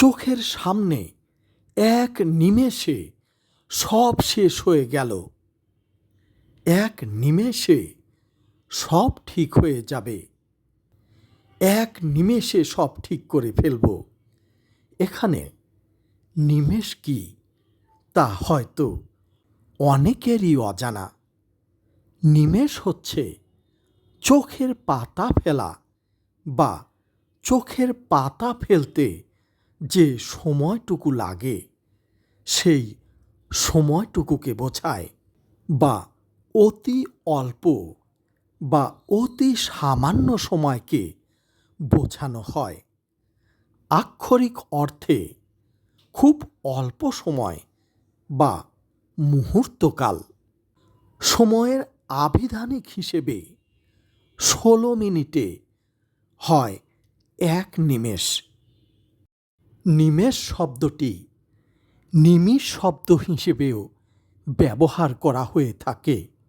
চোখের সামনে এক নিমেষে সব শেষ হয়ে গেল। এক নিমেষে সব ঠিক হয়ে যাবে। এক নিমেষে সব ঠিক করে ফেলব। এখানে নিমেষ কি? তা হয়তো অনেকেরই অজানা। নিমেষ হচ্ছে চোখের পাতা ফেলা বা চোখের পাতা ফেলতে যে সময়টুকু লাগে, সেই সময়টুকুকে বোঝায় বা অতি অল্প বা অতি সামান্য সময়কে বোঝানো হয়। আক্ষরিক অর্থে খুব অল্প সময় বা মুহূর্তকাল। সময়ের আবিধানিক হিসেবে ষোলো মিনিটে হয় এক নিমেষ। নিমেষ শব্দটি নিমিষ শব্দ হিসেবেও ব্যবহার করা হয়ে থাকে।